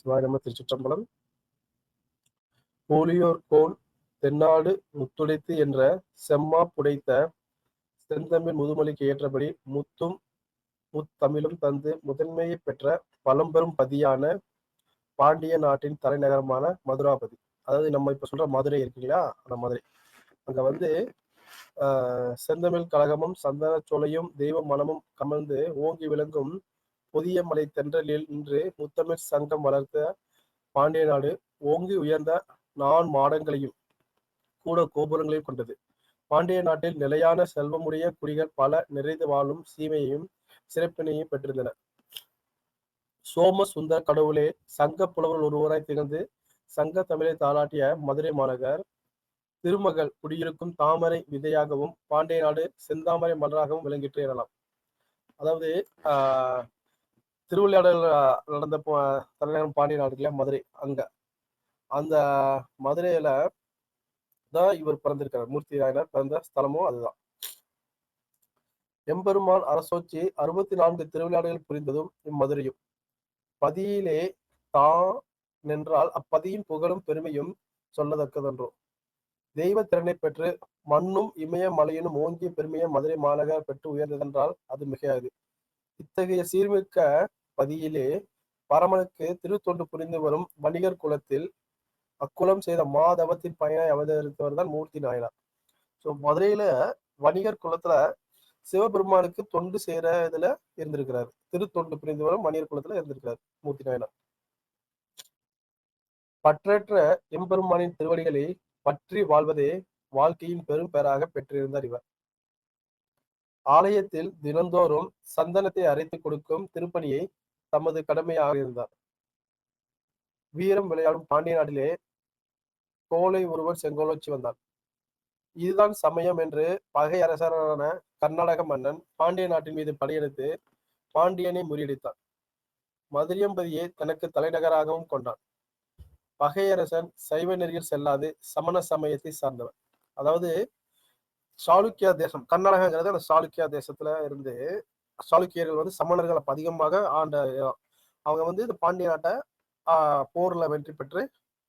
சிவாய நம்ம திருச்சிற்றம்பலம். போலியோர் கோல் தென்னாடு முத்துடைத்து என்ற செம்மா புடைத்த செந்தமிழ் முதுமொழிக்கு ஏற்றபடி முத்தும் முத்தமிழும் தந்து முதன்மையை பெற்ற பழம்பெரும் பதியான பாண்டிய நாட்டின் தலைநகரமான மதுராபதி. அதாவது நம்ம இப்ப சொல்ற மதுரை இருக்குங்களா? அந்த மதுரை. அங்க வந்து ஆஹ் செந்தமிழ் கழகமும் சந்தன சோலையும் தெய்வ மனமும் கமழ்ந்து ஓங்கி விளங்கும் புதிய மலை தென்றலில் நின்று முத்தமிழ் சங்கம் வளர்த்த பாண்டிய நாடு ஓங்கி உயர்ந்த நான் மாடங்களையும் கூட கோபுரங்களையும் கொண்டது. பாண்டிய நாட்டில் நிலையான செல்வமுடைய குடிகள் பல நிறைந்து வாழும் சீமையையும் சிறப்பினையும் பெற்றிருந்தன. சோம சுந்தர கடவுளே சங்க புலவர் ஒருவராய் திகழ்ந்து சங்க தமிழை தாளாட்டிய மதுரை மாநகர் திருமகள் குடியிருக்கும் தாமரை விதையாகவும் பாண்டிய நாடு செந்தாமரை மலராகவும் விளங்கிட்டு எனலாம். அதாவது ஆஹ் திருவிளையாடல் நடந்த தலைநகரம் பாண்டிய நாடு இல்லையா மதுரை அங்க. அந்த மதுரையில தான் இவர் பிறந்திருக்கிறார் மூர்த்தி நாயனர் பிறந்த ஸ்தலமும் அதுதான். எம்பெருமான் அரசோச்சி அறுபத்தி நான்கு திருவிளையாடல்கள் புரிந்ததும் இம்மதுரையும். பதியிலே தான் நின்றால் அப்பதியின் புகழும் பெருமையும் சொல்லத்தக்கதன்றோ. தெய்வ திறனை பெற்று மண்ணும் இமய மலையினும் ஓங்கிய பெருமையை மதுரை மாநகர் பெற்று உயர்ந்ததென்றால் அது மிகையாது. இத்தகைய சீர்மிக்க பதியிலே பரமனுக்கு திருத்தொண்டு புரிந்து வரும் வணிகர் குலத்தில் அக்குலம் செய்த மாதவத்தின் பயனை அவதரித்தவர் தான் மூர்த்தி நாயனார். ஸோ மதுரையில வணிகர் குலத்துல சிவபெருமானுக்கு தொண்டு செய்யற இதுல இருந்திருக்கிறார். திருத்தொண்டு புரிந்து வரும் வணிகர் குலத்துல இருந்திருக்கிறார் மூர்த்தி நாயனார். பற்றற்ற எம்பெருமானின் திருவடிகளை பற்றி வாழ்வதே வாழ்க்கையின் பெரும் பெறாக பெற்றிருந்தார் இவர். ஆலயத்தில் தினந்தோறும் சந்தனத்தை அரைத்து கொடுக்கும் திருப்பணியை தமது கடமையாக இருந்தார். வீரம் விளையாடும் பாண்டிய நாட்டிலே கோலை ஒருவர் செங்கோலோச்சி வந்தார். இதுதான் சமயம் என்று பகை அரசரான கர்நாடக மன்னன் பாண்டிய நாட்டின் மீது படையெடுத்து பாண்டியனை முறியடித்தான் மதுரியம்பதியை தனக்கு தலைநகராகவும் கொண்டான். பகையரசன் சைவ நெறியில் செல்லாது சமண சமயத்தை சார்ந்தவன். அதாவது சாளுக்கியா தேசம் கர்நாடகங்கிறது அந்த சாளுக்கியா தேசத்துல இருந்து சாளுக்கியர்கள் வந்து சமணர்களை அதிகமாக ஆண்ட அவங்க வந்து இந்த பாண்டிய நாட்டை ஆஹ் போர்ல வெற்றி பெற்று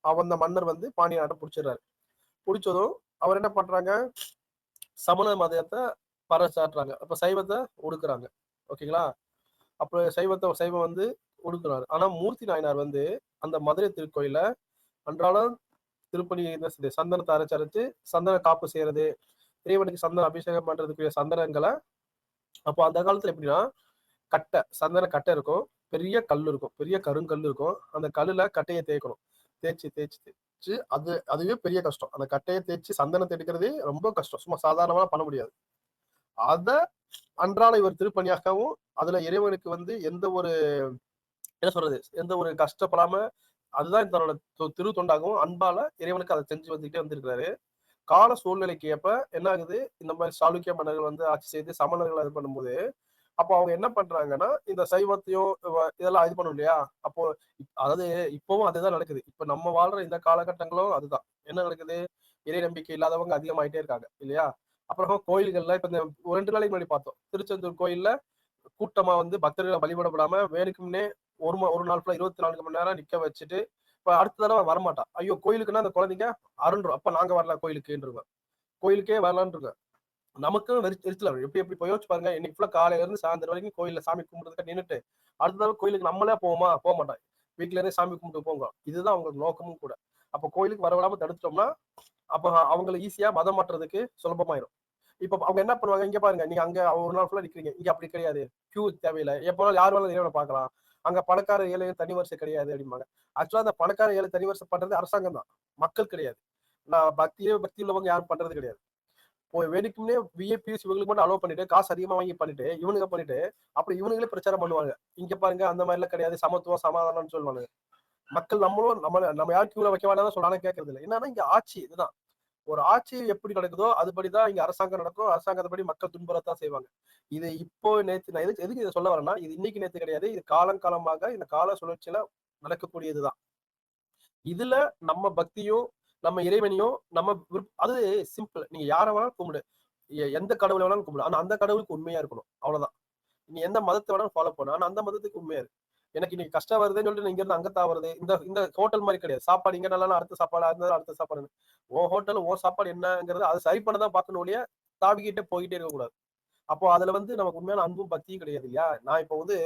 அந்த மன்னர் வந்து பாண்டிய நாட்டை பிடிச்சிடுறாரு. பிடிச்சதும் அவர் என்ன பண்றாங்க? சமண மதத்தை பறைச்சாட்டுறாங்க அப்ப சைவத்தை ஒடுக்குறாங்க. ஓகேங்களா? அப்புறம் சைவத்தை சைவம் வந்து ஒடுக்குறாரு. ஆனா மூர்த்தி நாயனார் வந்து அந்த மதுரை திருக்கோயில அன்றாடம் திருப்பணி சந்தனத்தை அரைச்சரைச்சு சந்தன காப்பு செய்யறது இறைவனுக்கு சந்தன அபிஷேகம் பண்றதுக்குரிய சந்தனங்களை அப்போ அந்த காலத்துல எப்படின்னா கட்டை சந்தன கட்டை இருக்கும். பெரிய கல் இருக்கும். பெரிய கருங்கல் இருக்கும். அந்த கல்லுல கட்டையை தேய்க்கணும். தேய்ச்சி தேய்ச்சி தேய்ச்சி அது அதுவே பெரிய கஷ்டம். அந்த கட்டையை தேய்ச்சி சந்தனத்தை எடுக்கிறதே ரொம்ப கஷ்டம். சும்மா சாதாரணமாக பண்ண முடியாது. அத அன்றாட இவர் திருப்பணியாகவும் அதுல இறைவனுக்கு வந்து எந்த ஒரு என்ன சொல்றது? எந்த ஒரு கஷ்டப்படாம அதுதான் தன்னோட திரு தொண்டாகவும் அன்பால இறைவனுக்கு அதை செஞ்சு வந்துகிட்டே வந்திருக்கிறாரு. கால சூழ்நிலைக்கு ஏற்ப என்ன ஆகுது? இந்த மாதிரி சாளுக்கிய மன்னர்கள் வந்து ஆட்சி செய்து சமணர்கள் இது பண்ணும்போது அப்போ அவங்க என்ன பண்றாங்கன்னா இந்த சைவத்தையும் இதெல்லாம் இது பண்ணும் இல்லையா? அப்போ அதாவது இப்பவும் அதுதான் நடக்குது. இப்ப நம்ம வாழ்ற இந்த காலகட்டங்களும் அதுதான். என்ன நடக்குது? இறை நம்பிக்கை இல்லாதவங்க அதிகமாயிட்டே இருக்காங்க இல்லையா? அப்புறம் கோயில்கள்ல இப்ப இந்த ஒரு ரெண்டு நாளைக்கு முன்னாடி பார்த்தோம். திருச்செந்தூர் கோயில்ல கூட்டமா வந்து பக்தர்களை வழிபடப்படாம வேணுக்கும்னே ஒரு ஒரு நாள் ஃபுல்லா இருபத்தி நான்கு மணி நேரம் நிக்க வச்சுட்டு இப்ப அடுத்த தடவை வரமாட்டான் ஐயோ கோயிலுக்குன்னா அந்த குழந்தைங்க அருன்றோம் அப்ப நாங்க வரல கோயிலுக்குன்னு கோயிலுக்கே வரலான்னு இருக்கோம் எரிச்சல் வரும் எப்படி எப்படி போய் யோசிச்சு பாருங்க. இன்னைக்கு ஃபுல்லா காலையில இருந்து சாயந்தரம் வரைக்கும் கோயில்ல சாமி கும்பிடுறதுக்கு நின்றுட்டு அடுத்த தடவை கோயிலுக்கு நம்மளே போவோமா? போக மாட்டோம் வீட்டுல இருந்து சாமி கும்பிட்டு போங்க. இதுதான் அவங்களுக்கு நோக்கமும் கூட. அப்ப கோயிலுக்கு வரவிடாம தடுத்துட்டோம்னா அப்ப அவங்களை ஈஸியா மதம் மாற்றுறதுக்கு சுலபமாயிரும். இப்ப அவங்க என்ன பண்ணுவாங்க? இங்க பாருங்க. நீங்க அங்க ஒரு நாள் ஃபுல்லா நிக்கிறீங்க. இங்க அப்படி கிடையாது. கியூ தேவையில்லை. எப்போ யார் வேணாலும் இறைவனை பாக்கலாம் அங்க பணக்கார ஏழை தனி வரிசை கிடையாது அப்படிம்பாங்க. ஆக்சுவலா அந்த பணக்கார ஏழை தனி வரிசை பண்றது அரசாங்கம் தான். மக்கள் கிடையாது. நான் பக்தியே பக்தி உள்ளவங்க யாரும் பண்றது கிடையாது. இப்போ வேடிக்கும்னே விஏபிஎஸ் இவங்களுக்கு மட்டும் அலோவ் பண்ணிட்டு காசு அதிகமா வாங்கி பண்ணிட்டு இவனுங்க பண்ணிட்டு அப்புறம் இவனுங்களே பிரச்சாரம் பண்ணுவாங்க. இங்க பாருங்க அந்த மாதிரி எல்லாம் கிடையாது. சமத்துவம் சமாதானம்னு சொல்லுவாங்க மக்கள் நம்மளும் நம்ம நம்ம யார் கியூல வைக்க வேண்டாம் சொல்றாங்க கேட்கறது இல்லை. என்னன்னா இங்க ஆட்சி இதுதான். ஒரு ஆட்சி எப்படி நடக்குதோ அதுபடிதான் இங்க அரசாங்கம் நடக்கும். அரசாங்கத்தைப்படி மக்கள் துன்புறத்தான் செய்வாங்க. இது இப்போ நேற்று நான் எதுக்கு எதுக்கு இதை சொல்ல வரேன்னா இது இன்னைக்கு நேற்று கிடையாது. இது காலம் காலமாக இந்த கால சுழற்சியில நடக்கக்கூடியதுதான். இதுல நம்ம பக்தியும் நம்ம இறைவனையும் நம்ம அது சிம்பிள் நீங்க யார வேணாலும் கும்பிடு. எந்த கடவுளை வேணாலும் கும்பிடு. ஆனா அந்த கடவுளுக்கு உண்மையா இருக்கணும். அவ்வளவுதான். நீ எந்த மதத்தை வேணாலும் ஃபாலோ பண்ண. ஆனா அந்த மதத்துக்கு உண்மையா இருக்கு எனக்கு இன்னைக்கு கஷ்டம் வருதுன்னு சொல்லிட்டு இங்க இருந்து அங்கத்தா வருது இந்த இந்த ஹோட்டல் மாதிரி கிடையாது. சாப்பாடு இங்க நல்லா அடுத்த சாப்பாடு அந்த அடுத்த சாப்பாடு ஓ ஹோட்டல் ஓ சாப்பாடு என்னங்கிறது அதை சரி பண்ண தான் பார்க்கணும் ஒழிய தாவிக்கிட்டே போயிட்டே இருக்கக்கூடாது. அப்போ அதுல வந்து நமக்கு உண்மையான அன்பும் பக்தியும் கிடையாது இல்லையா? நான் இப்போ வந்து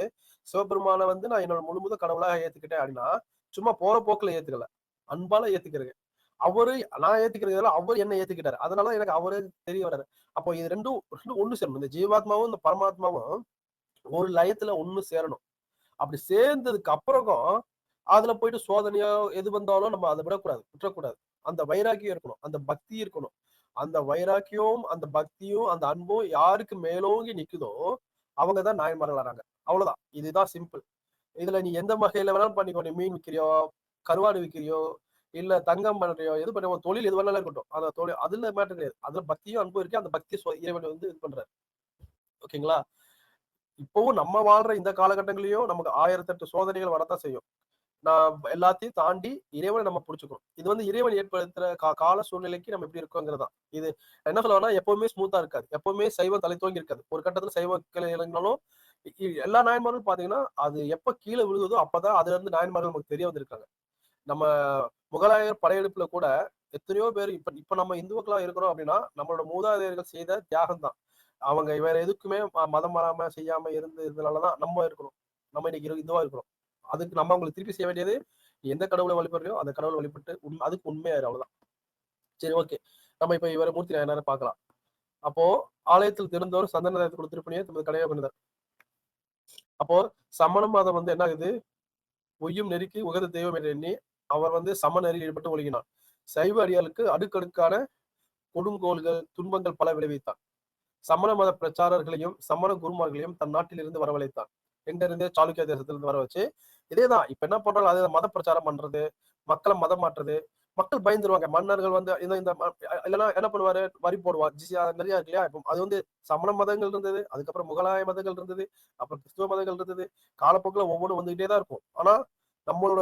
சிவபெருமானை வந்து நான் என்னோட முழு முத கடவுளாக ஏத்துக்கிட்டேன் அப்படின்னா சும்மா போற போக்குல ஏத்துக்கல. அன்பால ஏத்துக்கிறது. அவரு நான் ஏத்துக்கிறதுல அவர் என்ன ஏத்துக்கிட்டாரு. அதனால எனக்கு அவரு தெரிய வர்றாரு அப்போ இது ரெண்டும் ரெண்டும் ஒண்ணு சேரணும். இந்த ஜீவாத்மாவும் இந்த பரமாத்மாவும் ஒரு லயத்துல ஒண்ணு சேரணும். அப்படி சேர்ந்ததுக்கு அப்புறம் அதுல போயிட்டு சோதனையோ எது வந்தாலும் நம்ம அதை விடக்கூடாது விட்டுறக்கூடாது. அந்த வைராக்கியம் இருக்கணும் அந்த பக்தி இருக்கணும். அந்த வைராக்கியம் அந்த பக்தியும் அந்த அன்பும் யாருக்கு மேலோங்கி நிக்குதோ அவங்க தான் நாயன்மார்களாங்க அவ்வளவுதான். இதுதான் சிம்பிள். இதுல நீ எந்த வகையில வேணாலும் பண்ணிக்கோ. நீ மீன் விற்கிறியோ கருவாடு விற்கிறியோ இல்ல தங்கம் பண்றியோ எது பண்ணுவோம் தொழில் எது வேணாலும் இருக்கட்டும். அந்த தொழில் அதுல மேட்டர் கிடையாது. அதுல பக்தியும் அன்பும் இருக்கு. அந்த பக்தி இறைவன் வந்து இது பண்றாரு. ஓகேங்களா? இப்பவும் நம்ம வாழ்ற இந்த காலகட்டங்களையும் நமக்கு ஆயிரத்தெட்டு சோதனைகள் வரத்தான் செய்யும். நான் எல்லாத்தையும் தாண்டி இறைவனை நம்ம பிடிச்சிக்கிறோம் இது வந்து இறைவன் ஏற்படுத்துற கா கால சூழ்நிலைக்கு நம்ம எப்படி இருக்கோங்கிறதா இது என்ன சொல்லுவோம்னா எப்பவுமே ஸ்மூத்தா இருக்காது. எப்பவுமே சைவம் தலை தோங்கி இருக்காது. ஒரு கட்டத்துல சைவ கிளை இறங்கினாலும் எல்லா நாயன்மார்களும் பாத்தீங்கன்னா அது எப்ப கீழே விழுகுதோ அப்பதான் அதுல இருந்து நாயன்மார்கள் நமக்கு தெரிய வந்திருக்காங்க. நம்ம முகலாயர் படையெடுப்புல கூட எத்தனையோ பேர் இப்ப இப்ப நம்ம இந்துக்களா இருக்கிறோம் அப்படின்னா நம்மளோட மூதாதையர்கள் செய்த தியாகம் தான் அவங்க வேற எதுக்குமே ம- மதம் மாறாம செய்யாம இருந்து இருந்தனாலதான் நம்ம இருக்கிறோம். நம்ம இன்னைக்கு இதுவா இருக்கிறோம். அதுக்கு நம்ம அவங்களுக்கு திருப்பி செய்ய வேண்டியது எந்த கடவுளை வழிபடுறியோ அந்த கடவுளை வழிபட்டு உண்மை அதுக்கு உண்மையாயிரு அவ்வளவுதான். சரி ஓகே. நம்ம இப்ப இவரை மூர்த்தி நாயனாரை பார்க்கலாம். அப்போ ஆலயத்தில் திறந்தவர் சந்தனத்தை கொடுத்திருப்பணியே தமது கடையாக பண்ணினார் அப்போ சமண மதம் வந்து என்ன ஆகுது பொய்யும் நெருக்கி உகத தெய்வம் என்று எண்ணி அவர் வந்து சம நெறி ஈடுபட்டு ஒழுகினார். சைவ அடியாளுக்கு அடுக்கடுக்கான கொடுங்கோல்கள் துன்பங்கள் பல விளைவித்தார். சமண மத பிரச்சாரர்களையும் சமண குருமார்களையும் தன் நாட்டிலிருந்து வரவழைத்தார் எங்க இருந்து சாளுக்கிய தேசத்திலிருந்து வர வச்சு இதேதான் இப்ப என்ன பண்றாங்க? அதே மத பிரச்சாரம் பண்றது மக்களை மதம் மாற்றுறது மக்கள் பயந்துருவாங்க. மன்னர்கள் வந்து இந்த இந்த ம- இல்லைன்னா என்ன பண்ணுவாரு? வரி போடுவார் ஜிசியா நிறைய இருக்கு இல்லையா? இப்போ அது வந்து சமண மதங்கள் இருந்தது அதுக்கப்புறம் முகலாய மதங்கள் இருந்தது அப்புறம் கிறிஸ்துவ மதங்கள் இருந்தது. காலப்போக்கில் ஒவ்வொன்றும் வந்துகிட்டே தான் இருக்கும். ஆனா நம்மளோட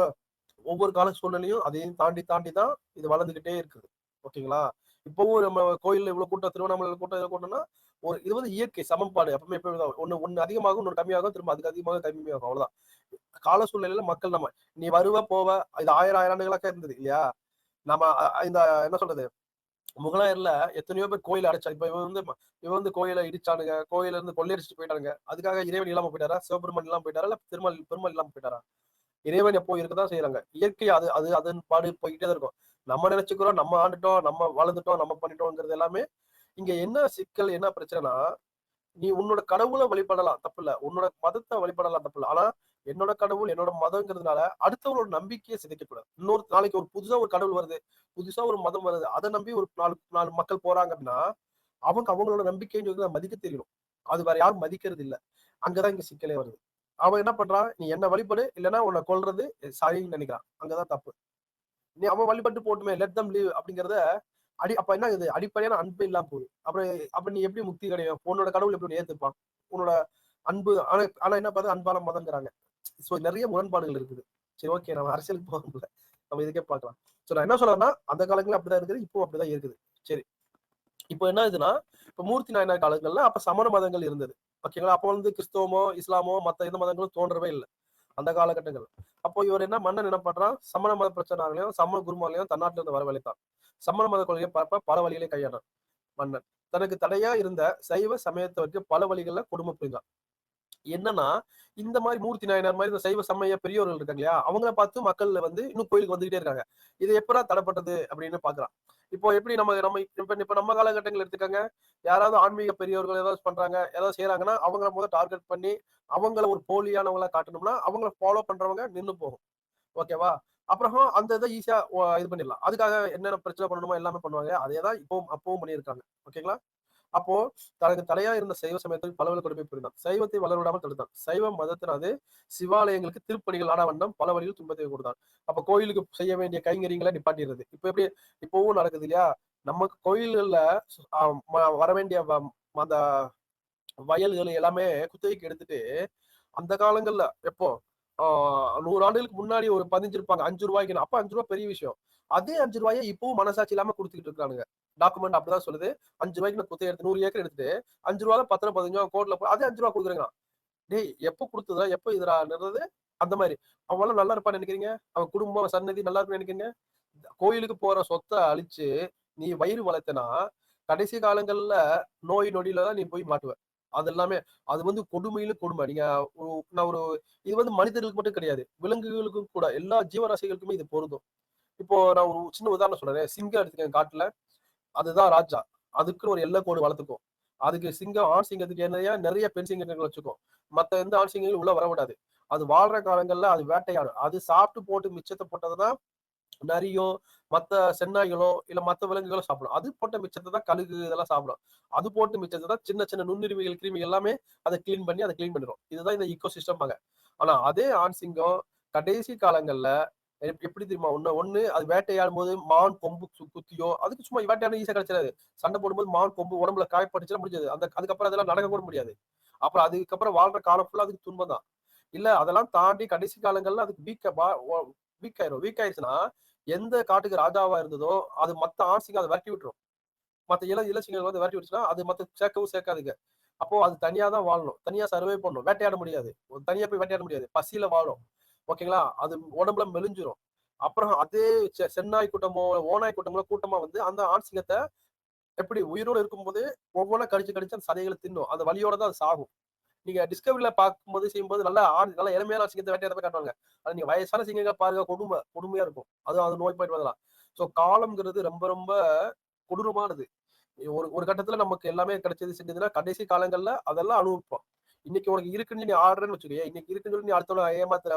ஒவ்வொரு கால சூழ்நிலையும் அதையும் தாண்டி தாண்டி தான் இது வளர்ந்துகிட்டே இருக்குது. ஓகேங்களா? இப்பவும் நம்ம கோயில்ல இவ்வளவு கூட்டம் திருவண்ணாமலை கூட்டம் கூட்டம்னா ஒரு இது வந்து இயற்கை சமன்பாடு எப்பவுமே எப்பவுமே தான். ஒன்று ஒன்று அதிகமாகும் இன்னொரு கம்மியாகும் திரும்ப அதுக்கு அதிகமாக கம்மியாகும் அவ்வளோதான் கால சூழ்நிலையில மக்கள் நம்ம நீ வருவ போவ இது ஆயிரம் ஆயிரம் ஆண்டுகளாக இருந்தது இல்லையா? நம்ம இந்த என்ன சொல்றது? முகலாயர்ல எத்தனையோ பேர் கோயில் அடைச்சா இப்ப இவன் வந்து இவன் வந்து கோயிலை இடிச்சானுங்க கோயில இருந்து கொள்ளையடிச்சுட்டு போயிட்டானுங்க. அதுக்காக இறைவன் இல்லாம போயிட்டாரா? சிவபெருமான் இல்லாம போயிட்டாரா? இல்ல திருமல் பெருமாள் இல்லாம போயிட்டாரா? இறைவன் எப்போ இருக்கதான் செய்யறாங்க இயற்கை அது அது அதன் பாடு போய்கிட்டே தான் இருக்கும். நம்ம நினைச்சுக்கிறோம் நம்ம ஆண்டுட்டோம் நம்ம வளர்ந்துட்டோம் நம்ம பண்ணிட்டோங்கிறது எல்லாமே இங்க என்ன சிக்கல் என்ன பிரச்சனைனா நீ உன்னோட கடவுளை வழிபடலாம் தப்பு இல்ல உன்னோட மதத்தை வழிபடலாம் தப்பு இல்ல ஆனா என்னோட கடவுள் என்னோட மதங்கிறதுனால அடுத்தவங்களோட நம்பிக்கையை சிதைக்கக்கூடாது இன்னொரு நாளைக்கு ஒரு புதுசா ஒரு கடவுள் வருது புதுசா ஒரு மதம் வருது அதை நம்பி ஒரு நாலு நாலு மக்கள் போறாங்க அப்படின்னா அவங்க அவங்களோட நம்பிக்கைன்னு சொல்லி மதிக்க தெரியணும் அது வேற யாரும் மதிக்கிறது இல்ல. அங்கதான் இங்க சிக்கலே வருது. அவன் என்ன பண்றான்? நீ என்ன வழிபடு இல்லைன்னா உன்னை கொல்றது சரின்னு நினைக்கிறான். அங்கதான் தப்பு. நீ அவன் வழிபட்டு போட்டுமே லெட் தம் லீவ் அப்படிங்கிறத அடி அப்ப என்ன இது? அடிப்படையான அன்பு இல்லாம போகுது. அப்புறம் அப்ப நீ எப்படி முக்தி கிடையாது உன்னோட கடவுள் எப்படி ஏத்துப்பான்? உன்னோட அன்பு ஆனா ஆனா என்ன பார்த்தா அன்பான மதங்கிறாங்க சோ நிறைய முரண்பாடுகள் இருக்குது. சரி ஓகே நம்ம அரசியலுக்கு போக முடியல. நம்ம இதுக்கே பார்க்கலாம். சோ நான் என்ன சொல்றேன்னா அந்த காலங்களும் அப்படிதான் இருக்குது. இப்போ அப்படிதான் இருக்குது. சரி. இப்போ என்ன ஆகுதுன்னா இப்ப மூர்த்தி நாயனார் காலங்கள்ல அப்ப சமண மதங்கள் இருந்தது. ஓகேங்களா அப்போ வந்து கிறிஸ்தவமோ இஸ்லாமோ மத்த எந்த மதங்களும் தோன்றவே இல்லை. அந்த காலகட்டங்கள். அப்போ இவர் என்ன மன்னன் என்ன பண்றான்? சமண மத பிரச்சனைகளையும் சமண குருமாலையும் தன்னாட்டில இருந்து வரவழைத்தான். சமண மத கொள்கையை பார்ப்ப பல வழிகளை கையாண்டான் மன்னன். தனக்கு தடையா இருந்த சைவ சமயத்தவருக்கு பல வழிகள்ல குடும்ப புரிந்தான். என்னன்னா இந்த மாதிரி மூர்த்தி நாயனார் மாதிரி இந்த சைவ சமய பெரியவர்கள் இருக்காங்க இல்லையா அவங்கள பார்த்து மக்கள் வந்து இன்னும் கோயிலுக்கு வந்துகிட்டே இருக்காங்க. இது எப்படா தடைப்பட்டது அப்படின்னு பாக்குறான் இப்போ எப்படி நம்ம நம்ம இப்ப இப்ப நம்ம காலகட்டங்கள் எடுத்துக்காங்க. யாராவது ஆன்மீக பெரியவர்கள் ஏதாவது பண்றாங்க ஏதாவது செய்யறாங்கன்னா அவங்கள முதல் டார்கெட் பண்ணி அவங்கள ஒரு போலியானவங்களா காட்டணும்னா அவங்கள ஃபாலோ பண்றவங்க நின்னு போகும். ஓகேவா அப்புறம் அந்த இதை ஈஸியா இது பண்ணிடலாம். அதுக்காக என்னென்ன பிரச்சனை பண்ணணுமோ எல்லாமே பண்ணுவாங்க. அதே தான் இப்பவும் அப்பவும் பண்ணியிருக்காங்க. ஓகேங்களா? அப்போ தனக்கு தடையா இருந்த சைவ சமயத்தில் பலவழி கொடுமை புரிந்தான். சைவத்தை வளர்விடாமல் தடுத்தான். சைவ மதத்தினது சிவாலயங்களுக்கு திருப்பணிகள் ஆட வண்ணம் பல வழியில் துன்பத்தை கொடுத்தான். அப்ப கோயிலுக்கு செய்ய வேண்டிய கைங்கரியங்களை நிப்பாட்டிடுறது. இப்ப எப்படி இப்பவும் நடக்குது இல்லையா? நமக்கு கோயில்கள்ல ம- வர வேண்டிய அந்த வயல்கள் எல்லாமே குத்தகைக்கு எடுத்துட்டு அந்த காலங்கள்ல எப்போ? நூறு ஆண்டுகளுக்கு முன்னாடி ஒரு பதிஞ்சிருப்பாங்க அஞ்சு ரூபாய்க்கு அப்ப அஞ்சு ரூபாய் பெரிய விஷயம். அதே அஞ்சு ரூபாயை இப்பவும் மனசாட்சி இல்லாம கொடுத்துக்கிட்டு இருக்கானுங்க. டாக்குமெண்ட் அப்படிதான் சொல்லுது. அஞ்சு ரூபாய்க்கு நான் குத்தையை எடுத்து நூறு ஏக்கர் எடுத்துட்டு அஞ்சு ரூபா பத்திரம் பதினஞ்சு ரூபா கோட்ல போய் அதே அஞ்சு ரூபா கொடுக்குறேங்க டேய் எப்போ கொடுத்ததா எப்போ இதுறான்றது அந்த மாதிரி. அவன் நல்லா இருப்பான்னு நினைக்கிறீங்க? அவன் குடும்பம் சன்னதி நல்லா இருப்பான்னு நினைக்கிறீங்க? கோயிலுக்கு போற சொத்தை அழிச்சு நீ வயிறு வளர்த்தனா கடைசி காலங்கள்ல நோய் நொடியில தான் நீ போய் மாட்டுவ. அது எல்லாமே அது வந்து கொடுமையில கொடுமை. நீங்க நான் ஒரு இது வந்து மனிதர்களுக்கு மட்டும் கிடையாது விலங்குகளுக்கும் கூட எல்லா ஜீவராசிகளுக்குமே இது பொருந்தும். இப்போ நான் ஒரு சின்ன உதாரணம் சொல்றேன். சிங்கம் எடுத்துக்கேன் காட்டுல. அதுதான் ராஜா. அதுக்குன்னு ஒரு எல்லை கோடு வளர்த்துக்கும். அதுக்கு சிங்கம் ஆண் சிங்கத்துக்கு நிறைய நிறைய பெண் சிங்கங்கள் வச்சுக்கும். மத்த எந்த ஆண் சிங்கங்களும் உள்ள வரவிடாது அது வாழ்ற காலங்கள்ல அது வேட்டையாடும். அது சாப்பிட்டு போட்டு மிச்சத்தை போட்டதுதான் நரியோ மத்த சென்னாய்களோ இல்ல மத்த விலங்குகளோ சாப்பிடும். அது போட்ட மிச்சத்தை தான் கழுகு இதெல்லாம் சாப்பிடும். அது போட்டு மிச்சத்தை தான் சின்ன சின்ன நுண்ணுரிமைகள் கிருமி எல்லாமே அதை க்ளீன் பண்ணி அதை க்ளீன் பண்ணிடும். இதுதான் இந்த ஈகோ சிஸ்டம் ஆனா அதே ஆண் சிங்கம் கடைசி காலங்கள்ல எப்படி தெரியுமா? ஒண்ணு ஒண்ணு அது வேட்டையாடும் போது மான் கொம்பு குத்தியோ அதுக்கு சும்மா வேட்டையாடும் ஈஸியா கிடைச்சிடாது. சண்டை போடும்போது மான் கொம்பு உடம்புல காயப்பட்டுச்சுன்னா முடிஞ்சது. அந்த அதுக்கப்புறம் அதெல்லாம் நடக்க கூட முடியாது. அப்புறம் அதுக்கப்புறம் வாழ்ற காலம் ஃபுல்லா அதுக்கு துன்பம் தான். இல்ல அதெல்லாம் தாண்டி கடைசி காலங்கள்ல அதுக்கு வீக் வீக் ஆயிரும் வீக் ஆயிடுச்சுன்னா எந்த காட்டுக்கு ராஜாவா இருந்ததோ அது மத்த ஆட்சிக்கு அதை விரட்டி விட்டுரும். மத்த இள இளச்சிங்கள் வந்து விரட்டி விட்டுச்சுன்னா அது மத்த சேர்க்கவும் சேர்க்காதுங்க. அப்போ அது தனியா தான் வாழணும். தனியா சர்வே பண்ணணும். வேட்டையாட முடியாது. ஒரு தனியா போய் வேட்டையாட முடியாது. பசியில வாழும். ஓகேங்களா? அது உடம்புல மெலிஞ்சிரும். அப்புறம் அதே செ- சென்னாய் கூட்டமோ ஓனாய் கூட்டமோ கூட்டமா வந்து அந்த ஆட்சிங்கத்தை எப்படி உயிரோடு இருக்கும்போது ஒவ்வொன்றா கடிச்சு கடிச்சு அந்த சதைகளை தின்னும். அந்த வழியோட தான் அது சாகும். நீங்க டிஸ்கவரியில பார்க்கும்போது செய்யும்போது நல்லா ஆடு நல்லா இளமையான சிங்கத்தை வேட்டையாட காட்டுவாங்க. அது நீங்க வயசான சிங்கங்கள் பாருங்க கொடுமை கொடுமையா இருக்கும். அது அது நோய் போயிட்டு வரலாம். ஸோ காலம்ங்கிறது ரொம்ப ரொம்ப கொடூரமானது. ஒரு ஒரு கட்டத்துல நமக்கு எல்லாமே கிடைச்சது செஞ்சதுன்னா கடைசி காலங்கள்ல அதெல்லாம் அனுபவிப்போம். இன்னைக்கு உனக்கு இருக்குன்னு நீ ஆடுறேன்னு வச்சுக்கோங்க இன்னைக்கு இருக்குன்னு சொல்லி நீ அடுத்தவங்க ஏமாத்துற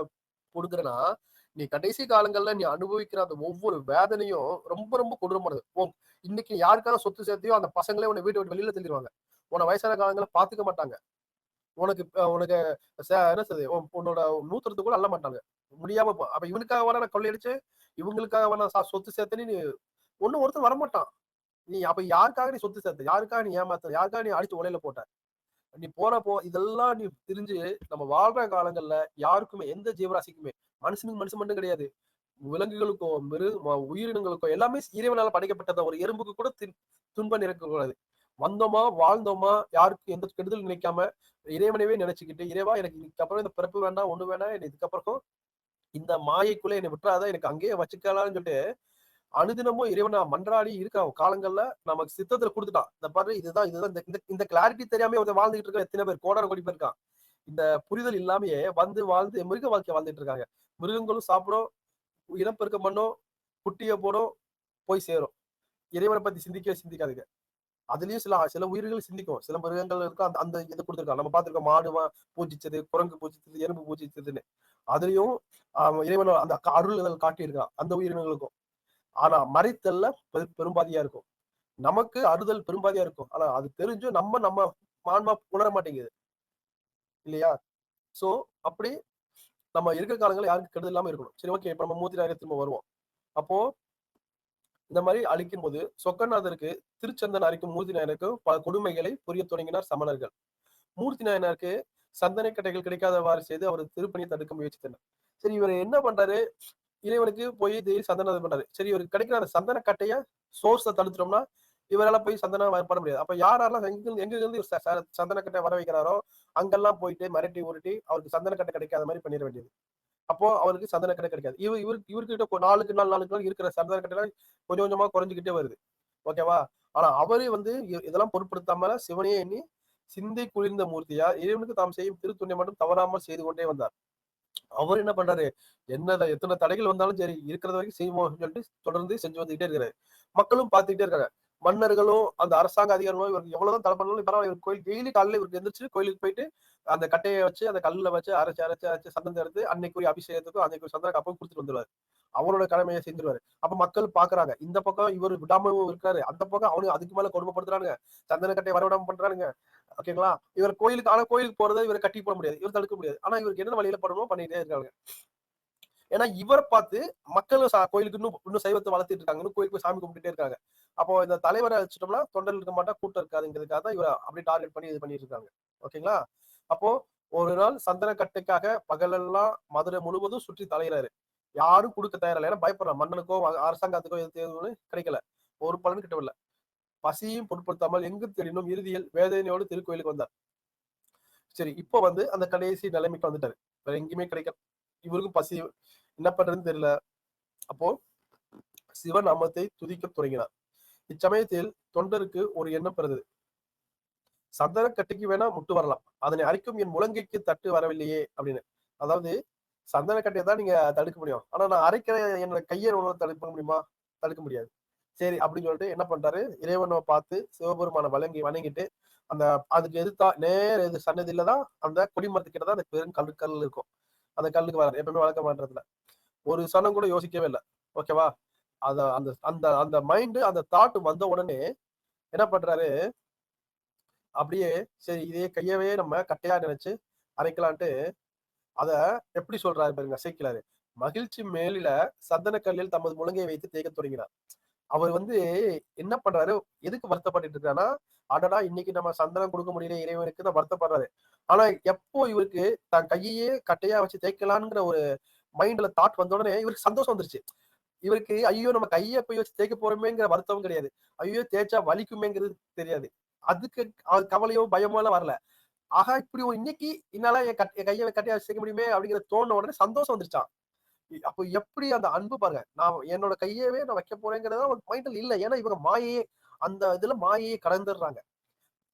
கொடுக்குறேன்னா நீ கடைசி காலங்கள்ல நீ அனுபவிக்கிற அந்த ஒவ்வொரு வேதனையும் ரொம்ப ரொம்ப கொடூரமானது. ஓ இன்னைக்கு யாருக்கான சொத்து சேர்த்தையோ அந்த பசங்களே உன்னை வீட்டை விட்டு வெளியில தள்ளிடுவாங்க. உன வயசான காலங்களை பாத்துக்க மாட்டாங்க. உனக்கு உனக்கு என்ன சொல்றது உன்னோட நூத்துறது கூட அல்ல மாட்டாங்க முடியாம அப்ப இவனுக்காக வேணா நான் கொள்ளையடிச்சு இவங்களுக்காக வேணா சா- சொத்து சேர்த்தேன்னு நீ ஒண்ணு ஒருத்தர் வரமாட்டான். நீ அப்ப யாருக்காக நீ சொத்து சேர்த்த? யாருக்காக நீ ஏமாத்த யாருக்காக நீ அடிச்சு உலையில போட்ட? நீ போறப்போ இதெல்லாம் நீ தெரிஞ்சு நம்ம வாழ்ற காலங்கள்ல யாருக்குமே எந்த ஜீவராசிக்குமே மனுஷனுக்கு மனுஷன் மட்டும் கிடையாது. விலங்குகளுக்கோ மிரு உயிரினங்களுக்கோ எல்லாமே இறைவனால படைக்கப்பட்டத ஒரு எறும்புக்கு கூட துன்பம் இருக்கக்கூடாது வந்தோமா வாழ்ந்தோமா யாருக்கும் எந்த கெடுதல் நினைக்காம இறைவனவே நினைச்சுக்கிட்டு இறைவா எனக்கு இதுக்கப்புறம் இந்த பிறப்பு வேண்டாம் ஒண்ணு வேணாம் எனக்கு இதுக்கப்புறம் இந்த மாயைக்குள்ள என்னை விட்டுறாத எனக்கு அங்கேயே வச்சுக்கலாம்னு சொல்லிட்டு அனுதினமும் இறைவனா மன்றாடி இருக்க காலங்கள்ல நமக்கு சித்தத்துல கொடுத்துட்டான். இந்த பாரு இதுதான் இதுதான் இந்த- இந்த இந்த கிளாரிட்டி தெரியாம ஒருத்தன் வாழ்ந்துகிட்டு இருக்க எத்தனை பேர் கோடான கோடி பேர் இருக்கான். இந்த புரிதல் இல்லாமயே வந்து வாழ்ந்து மிருக வாழ்க்கை வாழ்ந்துட்டு இருக்காங்க. மிருகங்களும் சாப்பிடும் இனப்பெருக்கம் பண்ணும் குட்டியை போடும் போய் சேரும். இறைவனை பத்தி சிந்திக்கவே சிந்திக்காதுங்க. அதுலயும் சில சில உயிர்கள் சிந்திக்கும். சில மிருகங்கள் இருக்கும் அந்த அந்த இதை கொடுத்துருக்காங்க. நம்ம பார்த்துருக்கோம் மாடு பூஜிச்சது குரங்கு பூஜிச்சது எறும்பு பூஜிச்சதுன்னு. அதுலயும் ஆஹ் இறைவன் அந்த அருள்கள் காட்டியிருக்கான் அந்த உயிரினங்களுக்கும். ஆனா மறைத்தல்ல பெரு- பெரும்பாதியா இருக்கும். நமக்கு அறுதல் பெரும்பாதியா இருக்கும். ஆனா அது தெரிஞ்சும் நம்ம நம்ம மான்மா உணர மாட்டேங்குது. இல்லையா? சோ அப்படி நம்ம இருக்கிற காலங்கள் யாருக்கும் கெடுதல் இல்லாம இருக்கணும். சரி ஓகே இப்ப நம்ம மூத்தி நாயகர் திரும்ப வருவோம். அப்போ இந்த மாதிரி அழிக்கும் போது சொக்கநாதருக்கு திருச்சந்தன் அரிக்கும் மூர்த்தி நாயனருக்கு பல கொடுமைகளை புரிய தொடங்கினார் சமணர்கள். மூர்த்தி நாயனருக்கு சந்தன கட்டைகள் கிடைக்காதவாறு செய்து அவர் திருப்பணியை தடுக்க முயற்சித்தனர். சரி இவர் என்ன பண்றாரு? இறைவனுக்கு போய் டெய்லி சந்தனம் பண்றாரு. சரி இவருக்கு கிடைக்கிற அந்த சந்தன கட்டைய சோர்ஸை தடுத்துட்டோம்னா இவரால போய் சந்தனம் வ- பண்ண முடியாது. அப்ப யார் யாரெல்லாம் எங்க எங்கிருந்து இவர் ச- ச- சந்தன கட்டை வர வைக்கிறாரோ அங்கெல்லாம் போயிட்டு மிரட்டி உருட்டி அவருக்கு சந்தன கட்டை கிடைக்காத மாதிரி பண்ணிட வேண்டியது. அப்போ அவருக்கு சந்தன கட்டை கிடைக்காது. இவர் இவருக்கு இவர்கிட்ட நாளுக்கு நாள் நாளுக்கு நாள் இருக்கிற சந்தன கட்டை கொஞ்சம் கொஞ்சமா குறைஞ்சிக்கிட்டே வருது. ஓகேவா ஆனா அவரே வந்து இதெல்லாம் பொருட்படுத்தாம சிவனையே எண்ணி சிந்தை குளிர்ந்த மூர்த்தியா இறைவனுக்கு தாம் செய்யும் திருத்துணை மட்டும் தவறாமல் செய்து கொண்டே வந்தார். அவர் என்ன பண்றாரு? என்ன எத்தனை தடைகள் வந்தாலும் சரி இருக்கிறத வரைக்கும் செய்வோம் சொல்லிட்டு தொடர்ந்து செஞ்சு வந்துகிட்டே இருக்கிறாரு. மக்களும் பார்த்துக்கிட்டே இருக்காங்க. மன்னர்களும் அந்த அரசாங்க அதிகாரிகளும் இவருக்கு எவ்வளவுதான் தடை பண்ணாலும் பரவாயில்ல. இவர் கோயில் டெய்லி காலையில் இவருக்கு எந்திரிச்சு கோயிலுக்கு போயிட்டு அந்த கட்டையை வச்சு அந்த கல்லுல வச்சு அரைச்சு அரைச்சு அரைச்சு சந்தனம் எடுத்து அன்னைக்குரிய அபிஷேகத்துக்கும் அன்னைக்குரிய சந்தன கப்பம் கொடுத்துட்டு வந்துருவாரு. அவரோட கடமையை செஞ்சிருவாரு. அப்ப மக்கள் பாக்குறாங்க இந்த பக்கம் இவர் விடாமலும் இருக்காரு அந்த பக்கம் அவனுக்கு அதுக்கு மேல கொடுமைப்படுத்துறானுங்க சந்தன கட்டை வரவிடாம பண்றானுங்க ஓகேங்களா இவர் கோயிலுக்கு ஆனா கோயிலுக்கு போறதை இவரை கட்டி போட முடியாது இவர் தடுக்க முடியாது. ஆனா இவருக்கு என்ன வழியில பண்ணணுமோ பண்ணிட்டே இருக்காங்க. ஏன்னா இவரை பார்த்து மக்களும் கோயிலுக்கு இன்னும் இன்னும் சைவத்தை வளர்த்துட்டு இருக்காங்க இன்னும் கோயிலுக்கு போய் சாமி கும்பிட்டுட்டே இருக்காங்க. அப்போ இந்த தலைவரை வச்சுட்டோம்னா தொண்டல் இருக்க மாட்டா கூட்டம் இருக்காதுங்கிறதுக்காக தான் இவரை அப்படி டார்கெட் பண்ணி இது பண்ணிட்டு இருக்காங்க. ஓகேங்களா? அப்போ ஒரு நாள் சந்தன கட்டைக்காக பகலெல்லாம் மதுரை முழுவதும் சுற்றி தலையிறாரு. யாரும் கொடுக்க தயாரில்லை ஏன்னா பயப்படுறான் மன்னனுக்கோ அரசாங்கத்துக்கோ எது தேர்வுன்னு கிடைக்கல. ஒரு பலன் கிட்டவில்லை. பசியும் பொருட்படுத்தாமல் எங்கு தெரியணும் இறுதியில் வேதனையோடு திருக்கோயிலுக்கு வந்தார். சரி இப்போ வந்து அந்த கடைசி நிலைமைக்கு வந்துட்டாரு. வேற எங்கேயுமே கிடைக்கல. இவருக்கும் பசி என்ன பண்றதுன்னு தெரியல. அப்போ சிவநாமத்தை துதிக்க தொடங்கினார். இச்சமயத்தில் தொண்டருக்கு ஒரு எண்ணம் பிறந்தது. சந்தன கட்டிக்கு வேணா முட்டு வரலாம். அதனை அரைக்கும் என் முழங்கைக்கு தட்டு வரவில்லையே அப்படின்னு. அதாவது சந்தன கட்டையை தான் நீங்க தடுக்க முடியும். ஆனா நான் அரைக்கிற என்னோட கையை உணவு தடுக்க முடியுமா? தடுக்க முடியாது. சரி அப்படின்னு சொல்லிட்டு என்ன பண்றாரு? இறைவனை பார்த்து சிவபெருமான வழங்கி வணங்கிட்டு அந்த அதுக்கு எதிர்த்தா நேர எது சன்னதியில தான் அந்த கொடிமரத்துக்கிட்ட தான் அந்த பெரும் கல் கல் இருக்கும். அந்த கல்லுக்கு வர எப்பவுமே வழக்க மாட்டதுல ஒரு சனம் கூட யோசிக்கவே இல்லை. ஓகேவா அத அந்த அந்த அந்த மைண்டு அந்த தாட் வந்த உடனே என்ன பண்றாரு? அப்படியே சரி இதே கையவே நம்ம கட்டையா நினைச்சு அரைக்கலான்ட்டு அத எப்படி சொல்றாரு பாருங்க சேர்க்கிறாரு. மகிழ்ச்சி மேலில சந்தன கல்லில் தமது முழங்கையை வைத்து தேய்க்க தொடங்கினார். அவர் வந்து என்ன பண்றாரு? எதுக்கு வருத்தப்பட்டு இருக்காருன்னா அடடா இன்னைக்கு நம்ம சந்தனம் கொடுக்க முடியல இறைவனுக்கு தான் வருத்தப்படுறாரு. ஆனா எப்போ இவருக்கு தன் கையையே கட்டையா வச்சு தேய்க்கலான்ங்கிற ஒரு மைண்ட்ல தாட் வந்த உடனே இவருக்கு சந்தோஷம் வந்துருச்சு. இவருக்கு ஐயோ நம்ம கையை போய் வச்சு தேய்க்க போறோமேங்கிற வருத்தமும் கிடையாது. ஐயோ தேய்ச்சா வலிக்குமேங்கிறது தெரியாது. அதுக்கு அவர் கவலையோ பயமோ எல்லாம் வரல. ஆகா இப்படி ஒரு இன்னைக்கு என்னால என் கட்- என் கையை கட்டையா சேர்க்க முடியுமே அப்படிங்கிற தோண உடனே சந்தோஷம் வந்துருச்சான் அப்போ எப்படி அந்த அன்பு பாருங்க. நான் என்னோட கையவே நான் வைக்க போறேங்கிறத ஒரு மைண்டில் இல்ல. ஏன்னா இவங்க மாயையே அந்த இதுல மாயையை கடந்துடுறாங்க.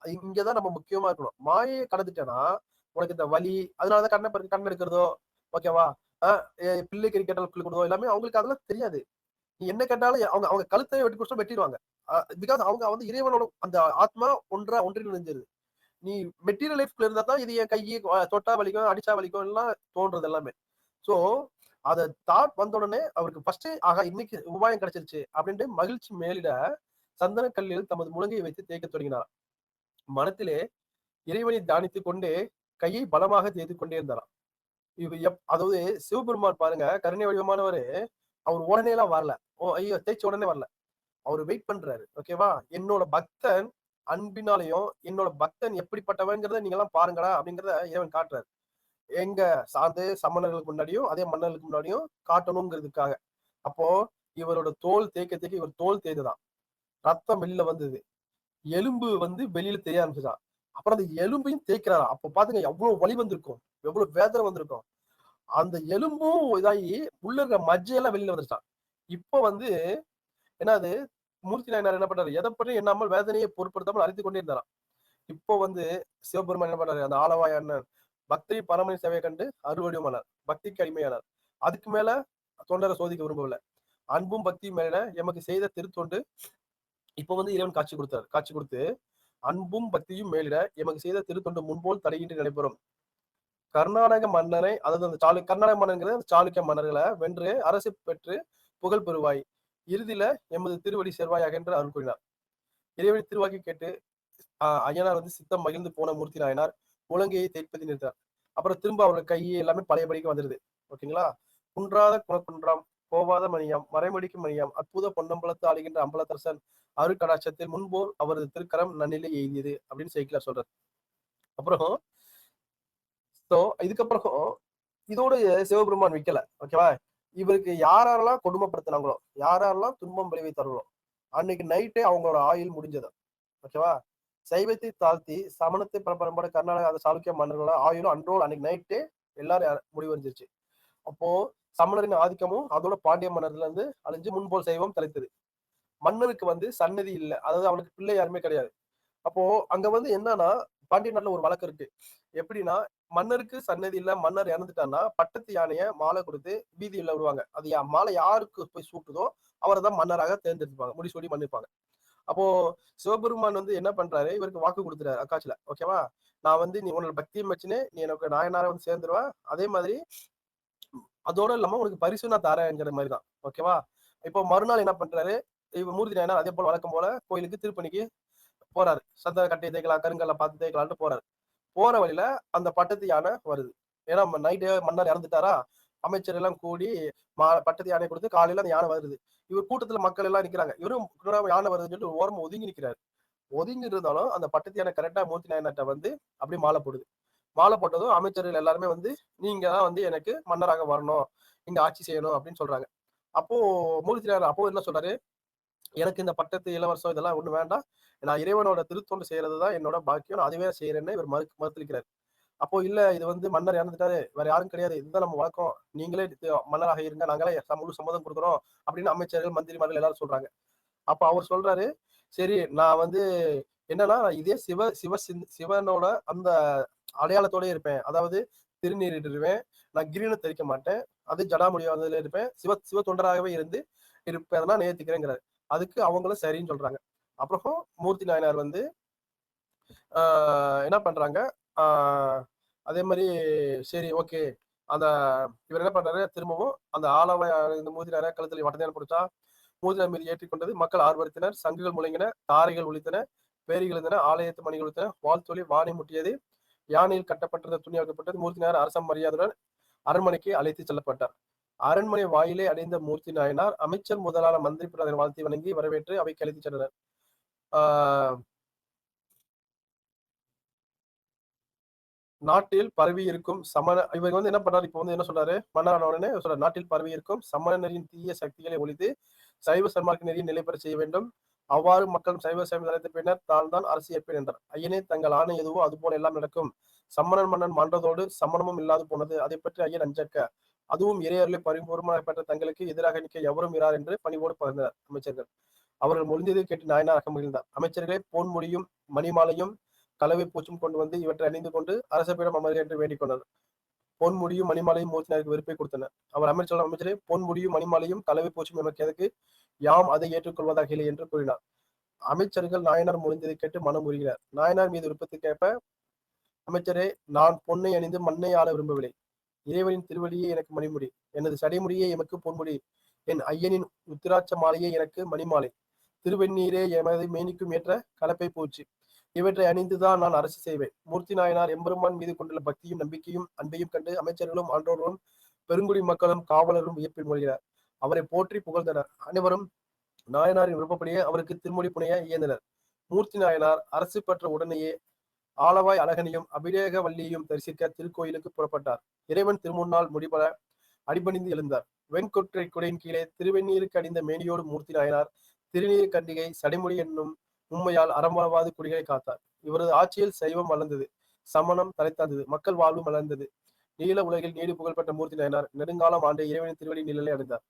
இங்கதான் நம்ம முக்கியமா இருக்கணும். மாயையை கடந்துட்டேன்னா உனக்கு இந்த வலி அதனாலதான் கண்ணை கண் எடுக்கிறதோ ஓகேவா? பிள்ளை கிரிக்கெட்டால் கொடுக்குறதோ எல்லாமே அவங்களுக்கு அதெல்லாம் தெரியாது. நீ என்ன கேட்டாலும் அவங்க அவங்க கழுத்தை வெட்டி கொடுத்தா வெட்டிடுவாங்க. பிகாஸ் அவங்க வந்து இறைவனோட அந்த ஆத்மா ஒன்றா ஒன்றிணைஞ்சிருது நீ மெட்டீரியல் லைஃப்ல இருந்தா தான் இது என் கையை தொட்டா வலிக்கும் அடிச்சா வலிக்கும் எல்லாம் தோன்றது எல்லாமே. சோ அத தாட் வந்த உடனே அவருக்கு ஃபர்ஸ்ட் ஆகா இன்னைக்கு உபாயம் கிடைச்சிருச்சு அப்படின்ட்டு மகிழ்ச்சி மேலிட சந்தன கல்லில் தமது முழங்கையை வைத்து தேய்க்க தொடங்கினார். மனத்திலே இறைவனை தியானித்துக் கொண்டே கையை பலமாக தேய்த்து கொண்டே இருந்தாராம். இது எப் அதாவது சிவபெருமான் பாருங்க கருணை வடிவமானவரு அவர் உடனே எல்லாம் வரல. ஓ ஐயோ தேய்ச்ச உடனே வரல. அவர் வெயிட் பண்றாரு ஓகேவா என்னோட பக்தன் அன்பினாலையும் என்னோட பக்தன் எப்படிப்பட்டவங்கிறத நீங்க எல்லாம் பாருங்கடா அப்படிங்கிறத இறைவன் காட்டுறாரு. எங்க சார்ந்து சமணர்களுக்கு முன்னாடியும் அதே மன்னர்களுக்கு முன்னாடியும் காட்டணுங்கிறதுக்காக. அப்போ இவரோட தோல் தேய்க்க தேய்க்க இவர் தோல் தேய்துதான் ரத்தம் வெளியில வந்தது. எலும்பு வந்து வெளியில தெரிய ஆரம்பிச்சுதான் அப்புறம் அந்த எலும்பையும் தேய்க்கிறாரு அப்ப பாத்துங்க எவ்வளவு வலி வந்திருக்கும். எவ்வளவு வேதனை வந்திருக்கும். அந்த எலும்பும் இதாகி உள்ள இருக்கிற மஜ்ஜையெல்லாம் வெளியில வந்துருச்சான் இப்ப வந்து என்னது மூர்த்தி நாயனார் என்ன பண்றாரு? எதை பற்றி என்னாமல் வேதனையை பொருட்படுத்தாமல் அறிந்து கொண்டே இருந்தாராம் இப்போ வந்து சிவபெருமான் என்ன பண்றாரு? அந்த ஆலவாய் அண்ணன் பக்தி பரமணி சேவையை கண்டு அறுவடிவமானார். பக்திக்கு அடிமையானார். அதுக்கு மேல தொண்டரை சோதிக்க விரும்பவில்லை. அன்பும் பக்தியும் மேல எமக்கு செய்த திருத்தொண்டு இப்போ வந்து இறைவன் காட்சி கொடுத்தார். காட்சி கொடுத்து அன்பும் பக்தியும் மேலிட எமக்கு செய்த திருத்தொண்டு முன்போல் தடையின்றி நடைபெறும் கர்நாடக மன்னரை அதாவது அந்த சாளு கர்நாடக மன்னர்ங்கிறது சாளுக்கிய மன்னர்களை வென்று அரசு பெற்று புகழ் பெறுவாய். இறுதியில எமது திருவடி சேர்வாயாக என்று அருள் கூறினார். இறைவழி திருவாக்கி கேட்டு ஆஹ் ஐயனார் வந்து சித்தம் மகிழ்ந்து போன மூர்த்தி நாயனார் முழங்கையை தேய்ப்பதி நிறுத்தார் அப்புறம் திரும்ப அவரோட கையை எல்லாமே பழைய படிக்க வந்துருது. ஓகேங்களா? குன்றாத குணக்குன்றாம். கோவாத மணியம் மறைமடிக்கும் மணியம் அற்புத பொன்னம்பலத்து ஆளுகின்ற அம்பலத்தரசன் அருட்கடாட்சத்தில் முன்போர் அவரது திருக்கரம் நன்னிலை எய்தியது அப்படின்னு செய்கிறார் சொல்றாரு. அப்புறம் ஸோ இதுக்கப்புறம் இதோட சிவபெருமான் விற்கல ஓகேவா இவருக்கு யாரெல்லாம் கொடுமைப்படுத்தினாங்களோ யாரெல்லாம் துன்பம் விளைவித்தார்களோ அன்னைக்கு நைட்டே அவங்களோட ஆயுள் முடிஞ்சது ஓகேவா சைவத்தை தாழ்த்தி சமணத்தை பரம்பரை கர்நாடக அந்த சாளுக்கிய மன்னர்களோட ஆயுளும் அன்றோடு அன்னைக்கு நைட்டே எல்லாரும் முடிவடைஞ்சிருச்சு. அப்போ சமணரின் ஆதிக்கமும் அதோட பாண்டிய மன்னர்ல இருந்து அழிஞ்சு முன்போல் சைவம் தலைத்தது. மன்னருக்கு வந்து சன்னதி இல்லை. அதாவது அவனுக்கு பிள்ளை யாருமே கிடையாது. அப்போ அங்க வந்து என்னன்னா பாண்டிய நாட்டுல ஒரு வழக்கு இருக்கு. எப்படின்னா மன்னருக்கு சன்னதி இல்ல மன்னர் இறந்துட்டான்னா பட்டத்து யானைய மாலை கொடுத்து வீதியில விடுவாங்க. அது யா- மாலை யாருக்கு போய் சூட்டுதோ அவரை தான் மன்னராக தேர்ந்தெடுப்பாங்க. முடிசூடி மன்னிப்பாங்க. அப்போ சிவபெருமான் வந்து என்ன பண்றாரு? இவருக்கு வாக்கு கொடுத்துறாரு அக்காட்சியில. ஓகேவா? நான் வந்து நீ உன்னோட பக்தியும் வச்சுன்னு நீ எனக்கு நாயனார வந்து சேர்ந்துருவேன் அதே மாதிரி அதோட இல்லாம உனக்கு பரிசு நான் தரேங்கிற மாதிரி தான் ஓகேவா இப்போ மறுநாள் என்ன பண்றாரு? இவ மூர்த்தி நாயனார் அதே போல வழக்கம் போல கோயிலுக்கு திருப்பணிக்கு போறாரு. சந்த கட்டையை தேய்க்கலாம் கருங்கல்ல பார்த்து தேய்க்கலாம்னு போறாரு. போற வழியில அந்த பட்டத்து யானை வருது. ஏன்னா நைட்டு மன்னர் இறந்துட்டாரா? அமைச்சர் எல்லாம் கூடி மா பட்டத்து யானை கொடுத்து காலையில அந்த யானை வருது. இவர் கூட்டத்துல மக்கள் எல்லாம் நிக்கிறாங்க. இவரும் யானை வருதுன்னு சொல்லிட்டு ஓரமா ஒதுங்கி நிக்கிறாரு. ஒதுங்கி இருந்தாலும் அந்த பட்டத்து யானை கரெக்டா மூர்த்தி நாயனார்ட்ட வந்து அப்படியே மாலை போடுது. மாலை போட்டதும் அமைச்சர்கள் எல்லாருமே வந்து நீங்க தான் வந்து எனக்கு மன்னராக வரணும். இங்க ஆட்சி செய்யணும். அப்படின்னு சொல்றாங்க. அப்போ மூர்த்தி அப்போ என்ன சொல்றாரு? எனக்கு இந்த பட்டத்து இளவரசம் இதெல்லாம் ஒண்ணு வேண்டாம். நான் இறைவனோட திருத்தொண்டு செய்யறது தான் என்னோட பாக்கியம். நான் அதுவே செய்யறேன்னு இவர் மறு மறுத்திருக்கிறார். அப்போ இல்ல இது வந்து மன்னர் இறந்துட்டாரு. வேற யாரும் கிடையாது. இதுதான் நம்ம வழக்கம். நீங்களே மன்னராக இருங்க. நாங்களே முழு சம்மதம் கொடுக்குறோம் அப்படின்னு அமைச்சர்கள் மந்திரிமார்கள் எல்லாரும் சொல்றாங்க. அப்ப அவர் சொல்றாரு சரி நான் வந்து என்னன்னா இதே சிவ சிவ சிந்- சிவனோட அந்த அடையாளத்தோட இருப்பேன். அதாவது திருநீரிடுவேன். நான் கிரீனை தெரிக்க மாட்டேன். அது ஜடாமுடியாததுல இருப்பேன். சிவ சிவ தொண்டராகவே இருந்து இருப்பேன். நேர்த்திக்கிறேங்கிறாரு. அதுக்கு அவங்களும் சரின்னு சொல்றாங்க. அப்புறம் மூர்த்தி நாயனார் வந்து என்ன பண்றாங்க? அதே மாதிரி சரி ஓகே. அந்த இவர் என்ன பண்றாரு? திரும்பவும் அந்த ஆலவை இந்த மூர்த்தி நாயனார் கழுத்தில் வட்டத்தையான பிடிச்சா மூர்த்தி மீது ஏற்றிக்கொண்டது மக்கள் ஆர்வத்தினர் சங்குகள் முழங்கின தாரைகள் ஒழித்தன பேரிகள் இருந்தன ஆலயத்து மணிகள் ஒழித்தன வாழ்த்தொழி வாணி முட்டியது யானையில் கட்டப்பட்டிருந்த துணி அகற்றப்பட்டது. மூர்த்தி நாயர் அரச மரியாதையுடன் அரண்மனைக்கு அழைத்து செல்லப்பட்டார். அரண்மனை வாயிலே அடைந்த மூர்த்தி நாயனார் அமைச்சர் முதலான மந்திரி பிரதமர் வாழ்த்தி வணங்கி வரவேற்று அவைக்கு அழைத்து சென்றனர். ஆஹ் நாட்டில் பரவி இருக்கும் சமண இவர் வந்து என்ன பண்றாரு இப்போ வந்து என்ன சொல்றாரு? மன்னரானவனே சொல்ற நாட்டில் பரவி இருக்கும் சமணரின் தீய சக்திகளை ஒழித்து சைவ சன்மார்க்க நெறியை நிலை பெற செய்ய வேண்டும். அவ்வாறு மக்கள் சைவ சேவை அழைத்த பின்னர் தான் தான் அரசு ஏற்பேன் என்றார். ஐயனே தங்கள் ஆணை எதுவோ அது போல எல்லாம் நடக்கும். சம்மணன் மன்னன் மாண்டதோடு சம்மணமும் இல்லாது போனது. அதை பற்றி ஐயன் அஞ்சக்க அதுவும் இறையர்களை பரிபூர்ணமாக பெற்ற தங்களுக்கு எதிராக நிற்க எவரும் இரார் என்று பணிவோடு பகிர்ந்தனர் அமைச்சர்கள். அவர்கள் முடிந்ததை கேட்டு நாயனார் அகமகிழ்ந்தார் அமைச்சர்களே போன் முடியும் மணிமாலையும் கலவை பூச்சும் கொண்டு வந்து இவற்றை அணிந்து கொண்டு அரசபிடம் அமர்க என்று வேண்டிக் கொண்டனர். பொன் முடியும் மணிமாலையும் மூர்த்தினாருக்கு விருப்பை கொடுத்தன. அவர் அமைச்சர் அமைச்சரே பொன் முடியும் மணிமாலையும் கலவை பூச்சும் எனக்கு எதற்கு? யாம் அதை ஏற்றுக்கொள்வதாக இல்லை என்று கூறினார். அமைச்சர்கள் நாயனார் முடிந்ததை கேட்டு மனம் உருகினார். நாயனார் மீது விருப்பத்துக்கேற்ப அமைச்சரே நான் பொன்னை அணிந்து மண்ணை ஆள விரும்பவில்லை. இறைவனின் திருவடியே எனக்கு மணிமுடி. எனது சடைமுடியே எமக்கு பொன்முடி. என் ஐயனின் உத்திராட்ச மாலையே எனக்கு மணிமாலை. திருவெண்ணீரே எமது மேனிக்கும் ஏற்ற கலப்பை பூச்சி. இவற்றை அணிந்துதான் நான் அரசு செய்வேன். மூர்த்தி நாயனார் எம்பெருமான் மீது கொண்டுள்ள பக்தியும் நம்பிக்கையும் அன்பையும் கண்டு அமைச்சர்களும் ஆன்றோர்களும் பெருங்குடி மக்களும் காவலரும் வியப்பில் மூழ்கினர். அவரை போற்றி புகழ்ந்தனர். அனைவரும் நாயனாரின் விருப்பப்படியே அவருக்கு திருமொழி புனைய இயந்தனர் மூர்த்தி நாயனார் அரசு பெற்ற உடனேயே ஆலவாய் அழகனையும் அபிலேக வள்ளியையும் தரிசிக்க திருக்கோயிலுக்கு புறப்பட்டார். இறைவன் திருமுன்னால் முடிபட அடிபணிந்து எழுந்தார். வெண்கொற்றை குடையின் கீழே திருவெண்ணீருக்கு அடிந்த மேனியோடு மூர்த்தி நாயனார் திருநீர் கண்டிகை சடைமுடி என்னும் உண்மையால் அறமளவாது குடிகளை காத்தார். இவரது ஆட்சியில் சைவம் வளர்ந்தது சமணம் தலைத்தாந்தது மக்கள் வாழ்வு மலர்ந்தது நீல உலகில் நீடு புகழ்பெற்ற மூர்த்தி நாயனார் நெடுங்காலம் ஆண்டு இறைவனின் திருவடி நிழலை அடைந்தார்.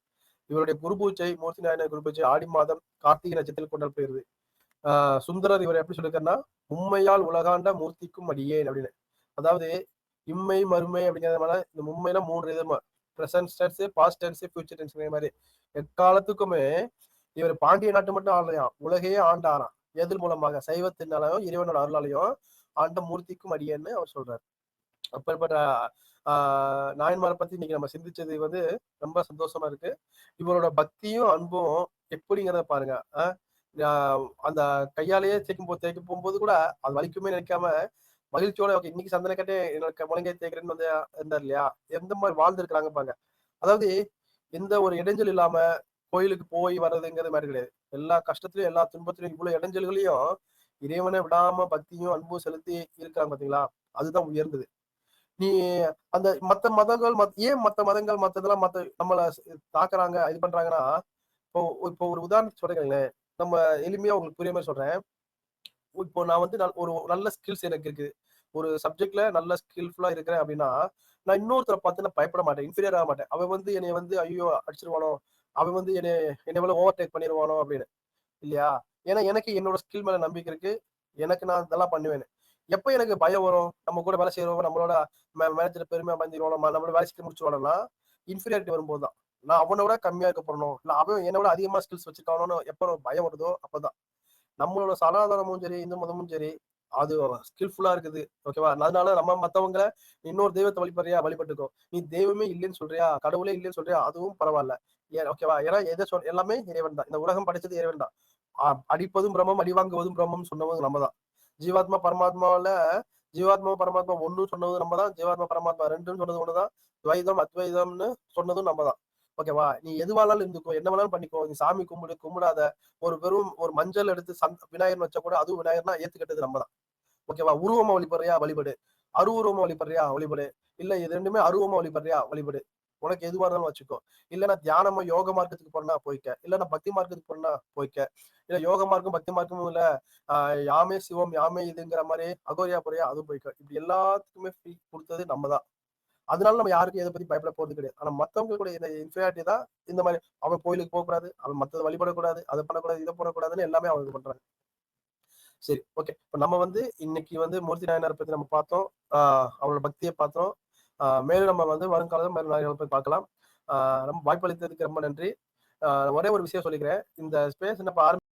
இவருடைய குருபூஜை மூர்த்தி நாயனார் குருபூஜை ஆடி மாதம் கார்த்திகை நட்சத்திரத்தில் கொண்டாடப்படுகிறது. ஆஹ் சுந்தரர் இவர் எப்படி சொல்லியிருக்காருன்னா உண்மையால் உலகாண்ட மூர்த்திக்கும் அடியேன் அப்படின்னு. அதாவது இம்மை மறுமை அப்படிங்கிறதுனால இந்த மும்மையில மூன்று விதமா. Present tense past tense future tense மாதிரி. எக்காலத்துக்குமே இவர் பாண்டிய நாட்டு மட்டும் ஆடலையாம் உலகையே ஆண்டாராம். எதிர் மூலமாக சைவத்தினாலையும் இறைவனோட அருளாலையும் ஆண்ட மூர்த்திக்கும் அடியேன்னு அவர் சொல்றாரு. அப்பேற்பட்ட ஆஹ் நாயன்மாரை பத்தி இன்னைக்கு நம்ம சிந்திச்சது வந்து ரொம்ப சந்தோஷமா இருக்கு. இவரோட பக்தியும் அன்பும் எப்படிங்கிறத பாருங்க. ஆஹ் அந்த கையாலேயே தேய்க்கும் போது தேய்க்க போகும்போது கூட அது வலிக்குமே நினைக்காம மகிழ்ச்சியோட ஓகே இன்னைக்கு சந்தன கட்டே எனக்கு முழங்கை தேய்க்கிறேன்னு வந்து இருந்தார் இல்லையா? எந்த மாதிரி வாழ்ந்துருக்கிறாங்க பாருங்க. அதாவது எந்த ஒரு இடைஞ்சல் இல்லாம கோயிலுக்கு போய் வர்றதுங்கிறது மாதிரி கிடையாது. எல்லா கஷ்டத்திலையும் எல்லா துன்பத்திலையும் இவ்வளவு இடைஞ்சல்களையும் இறைவனை விடாம பக்தியும் அன்பும் செலுத்தி இருக்கிறாங்க பாத்தீங்களா? அதுதான் உயர்ந்தது. நீ அந்த மத்த மதங்கள் மத் ஏன் மத்த மதங்கள் மத்ததெல்லாம் மத்த நம்மள தாக்குறாங்க இது பண்றாங்கன்னா இப்போ இப்போ ஒரு உதாரணத்தை சொல்றீங்களேன் நம்ம எளிமையா உங்களுக்கு புரிய மாதிரி சொல்றேன். இப்போ நான் வந்து நல்- ஒரு நல்ல ஸ்கில்ஸ் எனக்கு இருக்குது. ஒரு சப்ஜெக்ட்ல நல்ல ஸ்கில்ஃபுல்லா இருக்கிறேன் அப்படின்னா நான் இன்னொருத்தரை பார்த்து நான் பயப்பட மாட்டேன் இன்ஃபீரியர் ஆக மாட்டேன். அவன் வந்து என்னை வந்து ஐயோ அடிச்சிருவானோ அவன் வந்து என்னை என்னை மேலே ஓவர் டேக் பண்ணிடுவானோ அப்படின்னு. இல்லையா? ஏன்னா எனக்கு என்னோட ஸ்கில் மேலே நம்பிக்கை இருக்கு. எனக்கு நான் இதெல்லாம் பண்ணுவேன் எப்போ எனக்கு பயம் வரும்? நம்ம கூட வேலை செய்யறவங்க நம்மளோட மேனேஜர் பெருமையாக பயந்துருவோம் நம்ம நம்மளோட வேலை செய்ய முடிச்சுவானா இன்ஃபீரியாரிட்டி வரும்போது தான் நான் அவனோட கம்மியாக இருக்க போறணும். இல்லை அவன் என்னோட அதிகமாக ஸ்கில்ஸ் வச்சுக்கானோன்னு எப்போ பயம் வருதோ அப்பதான். நம்மளோட சனாதனமும் சரி இந்து மதமும் சரி அது ஸ்கில்ஃபுல்லா இருக்குது. ஓகேவா அதனால நம்ம மத்தவங்களை இன்னொரு தெய்வத்தை வழிபடுறியா? வழிபட்டுக்கோ. நீ தெய்வமே இல்லைன்னு சொல்றியா? கடவுளே இல்லைன்னு சொல்றியா? அதுவும் பரவாயில்ல. ஏன் ஓகேவா ஏன்னா எதை சொல் எல்லாமே இறைவன் தான். இந்த உலகம் படைச்சது இறைவன் தான். அடிப்பதும் பிரம்மம் அடிவாங்குவதும் பிரம்மம் சொன்னவங்க நம்ம தான். ஜீவாத்மா பரமாத்மாவில ஜீவாத்மா பரமாத்மா ஒன்னு சொன்னது நம்ம தான். ஜீவாத்மா பரமாத்மா ரெண்டுன்னு சொன்னது ஒண்ணுதான் துவைதம் அத்வைதம்னு சொன்னதும் நம்ம தான். ஓகேவா நீ எது வேணாலும் இருந்துக்கோ. என்ன வேணாலும் பண்ணிக்கோ. நீ சாமி கும்பிடு கும்பிடாத. ஒரு வெறும் ஒரு மஞ்சள் எடுத்து சந் விநாயகர் வச்சா கூட அதுவும் விநாயகர்னா ஏத்துக்கிட்டது நம்ம தான். ஓகேவா? உருவமா வழிபடுறியா வழிபடு. அருவுருவமா வழிபடுறியா வழிபடு. இல்ல இது ரெண்டுமே அருவமா வழிபடுறியா வழிபடு. உனக்கு எதுவா இருந்தாலும் வச்சுக்கோ. இல்ல நான் தியானமா யோக மார்க்கத்துக்கு போறேன்னா போய்க்க. இல்ல நான் பக்தி மார்க்கத்துக்கு போறேன்னா போய்க்க. இல்ல யோக மார்க்கம் பக்தி மார்க்கமும் இல்ல. ஆஹ் யாமே சிவம் யாமே இதுங்கிற மாதிரி அகோரியா போறியா அதுவும் போய்க்க. இப்படி எல்லாத்துக்குமே ஃப்ரீ கொடுத்தது நம்ம தான் அதனால நம்ம யாருக்கும் எதை பத்தி பயப்பட போறது கிடையாது. ஆனா மத்தவங்க கூட இந்த இன்ஃபியாரிட்டி தான் இந்த மாதிரி அவன் கோயிலுக்கு போகக்கூடாது அவன் மத்ததை வழிபடக்கூடாது அதை பண்ணக்கூடாது இதை பண்ணக்கூடாதுன்னு எல்லாமே அவங்க பண்றாங்க. சரி ஓகே இப்போ நம்ம வந்து இன்னைக்கு வந்து மூர்த்தி நாயனார் பத்தி நம்ம பார்த்தோம். ஆஹ் அவரோட பக்தியை பார்த்தோம். மேலும் நம்ம வந்து வருங்காலத்தில் மேலும் நாயனாரை போய் பார்க்கலாம். ஆஹ் வாய்ப்பு அளித்ததுக்கு ரொம்ப நன்றி. ஆஹ் ஒரே ஒரு விஷயம் சொல்லிக்கிறேன். இந்த ஸ்பேஸ் நம்ம ஆரம்பி